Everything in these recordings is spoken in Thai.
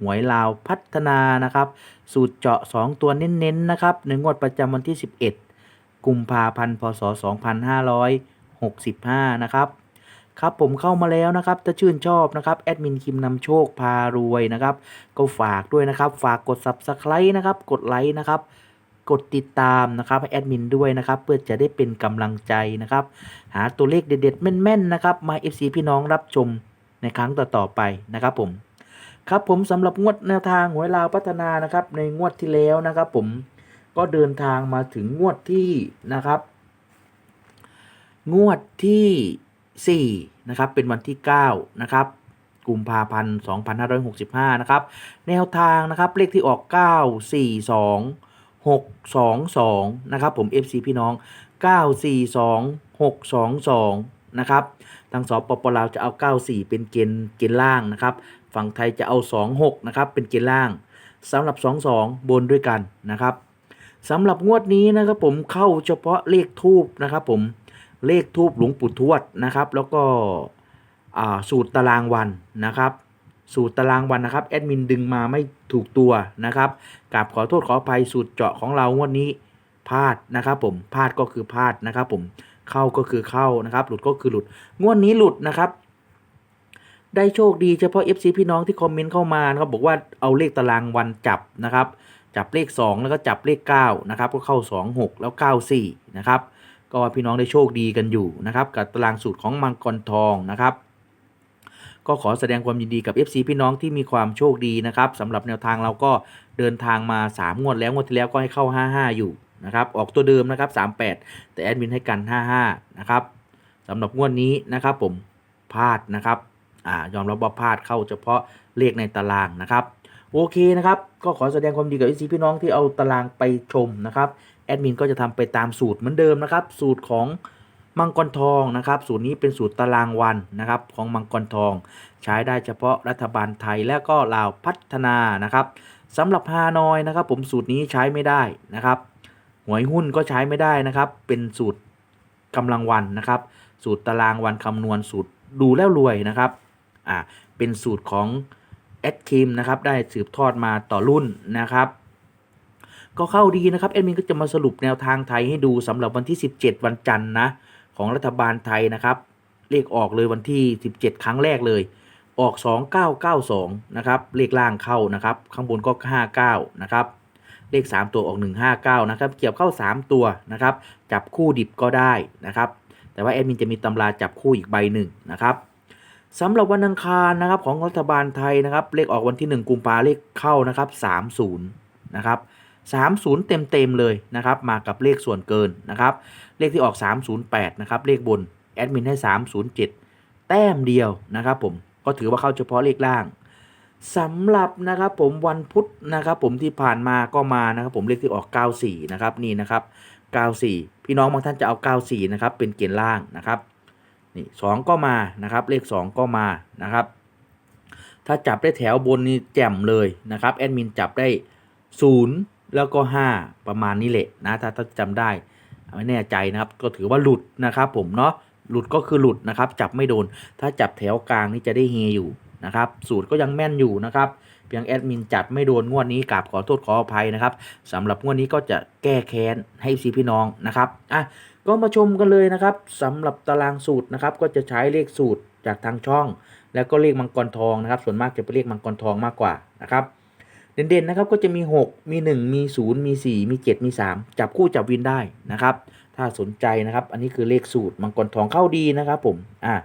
หวยลาวพัฒนานะครับ สูตรเจาะ 2 ตัวเน้นๆนะครับในงวดประจำวันที่ 11 กุมภาพันธ์พศ 2565 นะครับครับผมเข้ามาแล้วนะครับ ถ้าชื่นชอบนะครับแอดมินคิมนำโชคพารวยนะครับ ก็ฝากด้วยนะครับ ฝากกด Subscribe นะครับ กดไลค์นะครับกดติดตามนะครับแอดมินด้วยนะครับ เพื่อจะได้เป็นกำลังใจนะครับ หาตัวเลขเด็ดๆแม่นๆนะครับ มา FC พี่น้องรับชมในครั้งต่อๆไปนะครับผม ครับผมสำหรับงวดแนวทางหวยลาวพัฒนานะครับ ในงวดที่แล้วนะครับ ผมก็เดินทางมาถึงงวดที่นะครับ งวดที่4นะครับเป็นวันที่9นะครับกุมภาพันธ์2565นะครับแนวทางนะครับเลขที่ออก 942 622นะครับผม FC พี่น้อง 942 622นะครับทางสปปลาวจะเอา 94 เป็นเกณฑ์เกณฑ์ล่างนะครับ ฝั่งไทยจะเอา 26 นะครับ เป็นเกณฑ์ล่างสำหรับ 22 บนด้วยกันนะครับสำหรับงวดนี้นะครับผมเข้าเฉพาะเลขทูบนะครับผมเลขทูบหลวงปู่ทวดนะครับ แล้วก็สูตรตารางวันนะครับ สูตรตารางวันนะครับแอดมินดึงมาไม่ถูกตัวนะครับกราบขอโทษขออภัยสูตรเจาะของเรางวดนี้พลาดนะครับผมพลาดก็คือพลาดนะครับผมเข้าก็คือเข้านะครับ หลุดก็คือหลุด งวดนี้หลุดนะครับ ได้โชคดีเฉพาะ FC พี่น้องที่คอมเมนต์เข้ามานะครับบอกว่าเอาเลขตารางวันจับนะครับ จับเลข 2 แล้วก็จับเลข9นะครับก็เข้า 2 6 แล้ว 9 4นะครับก็พี่น้องได้โชคดีกันอยู่นะครับกับตารางสูตรของมังกรทองนะครับ ก็ขอแสดงความยินดีกับ FC พี่น้องที่มีความโชคดีนะครับสำหรับแนวทางเราก็เดินทางมา 3 งวดแล้วงวดที่แล้วก็ให้เข้า 55 อยู่นะครับออกตัวเดิมนะครับ38 แต่แอดมินให้กัน 55นะครับสำหรับงวดนี้นะครับผมพลาดนะครับ อ่ายอมรับว่าพลาดเข้าเฉพาะเลขในตารางนะครับ โอเคนะครับ ก็ขอแสดงความดีกับ FC พี่น้องที่เอาตารางไปชมนะครับแอดมินก็จะทำไปตามสูตรเหมือนเดิมนะครับ สูตรของมังกรทองนะครับ สูตรนี้เป็นสูตรตารางวันนะครับของมังกรทอง ใช้ได้เฉพาะรัฐบาลไทยและก็ลาวพัฒนานะครับสำหรับฮานอยนะครับ ผมสูตรนี้ใช้ไม่ได้นะครับหวยหุ้นก็ใช้ไม่ได้นะครับ เป็นสูตรกำลังวันนะครับ สูตรตารางวันคำนวณสูตรดูแล้วรวยนะครับ อ่าเป็นสูตรของแอดคิมนะครับได้สืบทอดมาต่อรุ่นนะครับ ก็เข้าดีนะครับแอดมินก็จะมาสรุปแนวทางไทยให้ดูสำหรับวันที่ 17 วันจันทร์นะของรัฐบาลไทยนะครับ เลขออกเลยวันที่ 17 ครั้งแรกเลย ออก 2992 นะครับเลขล่างเข้านะครับ ข้างบนก็ 59 นะครับเลข 3 ตัวออก 159 นะครับ เกี่ยวเข้า 3 ตัวนะครับ จับคู่ดิบก็ได้นะครับ แต่ว่าแอดมินจะมีตำราจับคู่อีกใบหนึ่งนะครับ สำหรับวันอังคารนะครับของรัฐบาลไทยนะครับ เลขออกวันที่ 1 กุมภาเลขเข้านะครับ 30 นะครับ 30 เต็มเต็มๆเลยนะครับ มากับเลขส่วนเกินนะครับ เลขที่ออก 308 นะครับ เลขบนแอดมินให้ 307 แต้มเดียวนะครับ ผมก็ถือว่าเข้าเฉพาะเลขล่างสำหรับนะครับผมวันพุธนะครับ ผมที่ผ่านมาก็มานะครับ ผมเลขที่ออก 94 นะครับนี่นะครับ 94 พี่น้องบางท่านจะเอา 94 นะครับเป็นเกณฑ์ล่างนะครับ นี่2ก็มานะครับ เลข 2 ก็มานะครับ ถ้าจับได้แถวบนนี่แจ่มเลยนะครับแอดมินจับได้ 0 แล้วก็ 5 ประมาณนี้แหละนะถ้าถ้าจำได้ไม่แน่ใจนะครับก็ถือว่าหลุดนะครับผมเนาะหลุดก็คือหลุดนะครับ จับไม่โดน ถ้าจับแถวกลางนี่จะได้เฮอยู่นะครับ สูตรก็ยังแม่นอยู่นะครับเพียงแอดมินจัดไม่โดนงวดนี้กราบขอโทษขออภัยนะครับสำหรับงวดนี้ก็จะแก้แค้นให้ซีพี่น้องนะครับอะก็มาชมกันเลยนะครับสำหรับตารางสูตรนะครับ ก็จะใช้เลขสูตรจากทางช่อง แล้วก็เลขมังกรทองนะครับ ส่วนมากจะเป็นเลขมังกรทองมากกว่านะครับ เด่นๆนะครับก็จะมี 6 มี 1 มี 0 มี 4 มี 7 มี 3 จับคู่จับวินได้นะครับ ถ้าสนใจนะครับ อันนี้คือเลขสูตรมังกรทองเข้าดีนะครับ ผมอ่า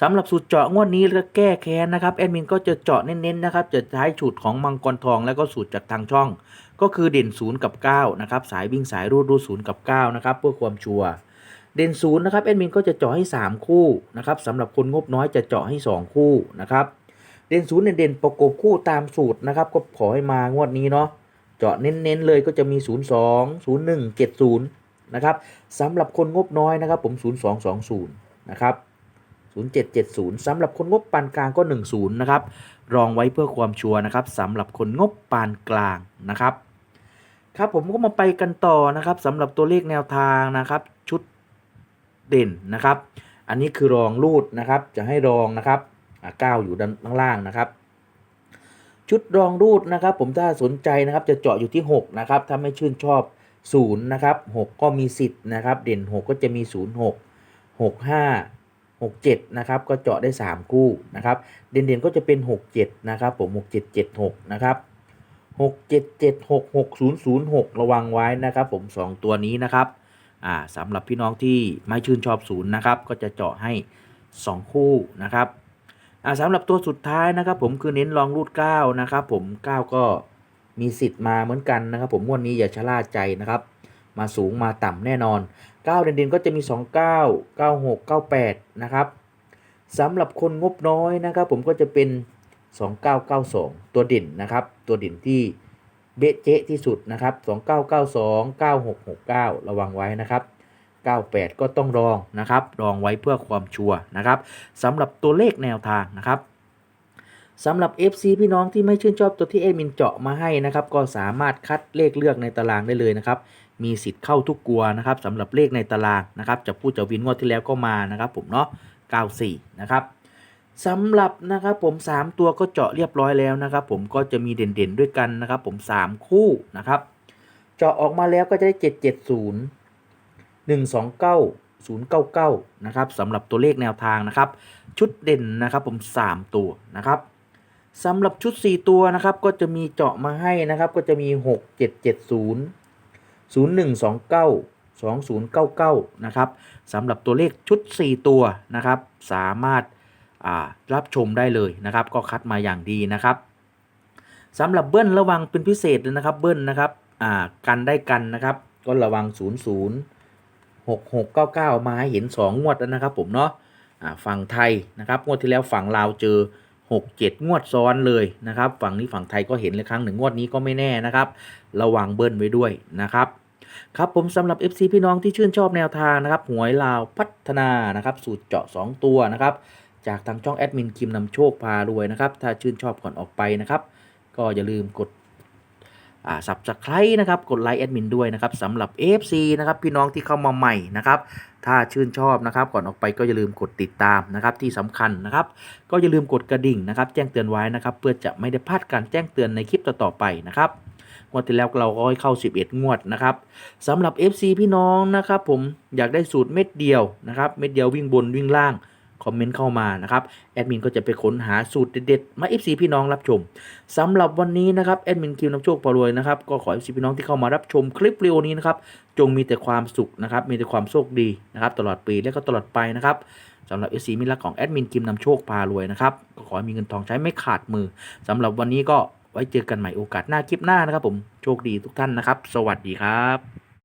สำหรับสูตรเจาะงวดนี้แล้วก็แก้แค้นนะครับแอดมินก็จะเจาะเน้นๆนะครับ จะใช้สูตรของมังกรทอง แล้วก็สูตรจากทางช่อง ก็คือเด่น 0 กับ 9 นะครับ สายวิ่งสายรูดรูด0กับ 9 นะครับ เพื่อความชัวร์เด่น0นะครับแอดมินก็จะเจาะให้ 3 คู่นะครับสำหรับคนงบน้อยจะเจาะให้ 2 คู่นะครับเด่นศูนย์เด่นประกบคู่ตามสูตรนะครับ ก็ขอให้มางวดนี้เนาะเจาะเน้นๆเลยก็จะมี 0 2 0 1 7 0นะครับสำหรับคนงบน้อยนะครับ ผม 0220นะครับ0770สำหรับคนงบปานกลางก็ 10 นะครับ รองไว้เพื่อความชัวร์นะครับสำหรับคนงบปานกลางนะครับ ครับผมก็มาไปกันต่อนะครับสำหรับตัวเลขแนวทางนะครับชุดเด่นนะครับ อันนี้คือรองรูดนะครับ จะให้รองนะครับก้าวอยู่ด้านล่างนะครับ ชุดรองรูดนะครับ ผมถ้าสนใจนะครับจะเจาะอยู่ที่ 6 นะครับ ถ้าไม่ชื่นชอบ0นะครับ6ก็มีสิทธิ์นะครับ เด่น 6 ก็จะมี 0 6 6 5 6 7นะครับก็เจาะได้ 3 คู่นะครับ เด่นๆก็จะเป็น 6 7นะครับผม6 7 7 6นะครับ 6 7 7 6 6 0 0 6ระวังไว้นะครับ ผม2ตัวนี้นะครับอ่าสำหรับพี่น้องที่ไม่ชื่นชอบศูนย์นะครับ ก็จะเจาะให้2คู่นะครับอ่าสำหรับตัวสุดท้ายนะครับ ผมคือเน้นลองรูด9นะครับ ผม9ก็มีสิทธิ์มาเหมือนกันนะครับ ผมงวดนี้อย่าชะล่าใจนะครับ มาสูงมาต่ำแน่นอน9เด่นๆก็จะมี29 96 98นะครับสำหรับคนงบน้อยนะครับ ผมก็จะเป็น 2992 ตัวเด่นนะครับ ตัวเด่นที่เบะเจ๊ที่สุดนะครับ 2992 9669 ระวังไว้นะครับ 98 ก็ต้องรองนะครับ รองไว้เพื่อความชัวร์นะครับสำหรับตัวเลขแนวทางนะครับสำหรับ FC พี่น้องที่ไม่ชื่นชอบตัวที่เอมินเจาะมาให้นะครับ ก็สามารถคัดเลขเลือกในตารางได้เลยนะครับ มีสิทธิ์เข้าทุกกลัวนะครับสำหรับเลขในตารางนะครับจะพูดจะวินงวดที่แล้วก็มานะครับ ผมเนาะ94 นะครับ สำหรับนะครับผม 3 ตัวก็เจาะเรียบร้อยแล้วนะครับ ผมก็จะมีเด่นๆด้วยกันนะครับ ผม 3 คู่นะครับ เจาะออกมาแล้วก็จะได้ 770 129 099นะครับสำหรับตัวเลขแนวทางนะครับ ชุดเด่นนะครับผม 3 ตัวนะครับสำหรับชุด 4 ตัวนะครับ ก็จะมีเจาะมาให้นะครับ ก็จะมี 6770 0129 2099นะครับสำหรับตัวเลขชุด 4 ตัวนะครับ สามารถ รับชมได้เลยนะครับ ก็คัดมาอย่างดีนะครับสำหรับเบิ้ลระวังเป็นพิเศษเลยนะครับเบิ้ลนะครับกันได้กันนะครับ ก็ระวัง 0 0 6 6 9 9 มาให้เห็น 2 งวดแล้วนะครับผมเนาะฝั่งไทยนะครับงวดที่แล้วฝั่งลาวเจอ 6 7 งวดซ้อนเลยนะครับ ฝั่งนี้ฝั่งไทยก็เห็นเลยครั้งหนึ่งงวดนี้ก็ไม่แน่นะครับ ระวังเบิ้ลไว้ด้วยนะครับครับผมสำหรับ FC พี่น้องที่ชื่นชอบแนวทางนะครับหวยลาวพัฒนานะครับ สูตรเจาะ 2 ตัวนะครับ จากทางช่องแอดมินคิมนำโชคพารวยนะครับ ถ้าชื่นชอบก่อนออกไปนะครับ ก็อย่าลืมกดอ่า subscribe นะครับ กดไลค์แอดมินด้วยนะครับสำหรับ FC นะครับพี่น้องที่เข้ามาใหม่นะครับ ถ้าชื่นชอบนะครับ ก่อนออกไปก็อย่าลืมกดติดตามนะครับที่สำคัญนะครับ ก็อย่าลืมกดกระดิ่งนะครับ แจ้งเตือนไว้นะครับ เพื่อจะไม่ได้พลาดการแจ้งเตือนในคลิปต่อๆไปนะครับงวดที่แล้วเราก็ให้เข้า 11 งวดนะครับสำหรับ FC พี่น้องนะครับ ผมอยากได้สูตรเม็ดเดียวนะครับ เม็ดเดียววิ่งบนวิ่งล่าง คอมเมนต์เข้ามานะครับแอดมินก็จะไปค้นหาสูตรเด็ดๆมา FC พี่น้องรับชมสำหรับวันนี้นะครับแอดมินคิวนำโชคปรวยนะครับก็ขอ FC พี่น้องที่เข้ามารับชมคลิปวิดีโอนี้นะครับจงมีแต่ความสุขนะครับมีแต่ความโชคดีนะครับตลอดปีและก็ตลอดไปนะครับสำหรับ FC มิตรรักของแอดมินคิมนำโชคพารวยนะครับก็ขอให้มีเงินทองใช้ไม่ขาดมือสำหรับวันนี้ก็ไว้เจอกันใหม่โอกาสหน้าคลิปหน้านะครับผมโชคดีทุกท่านนะครับ สวัสดีครับ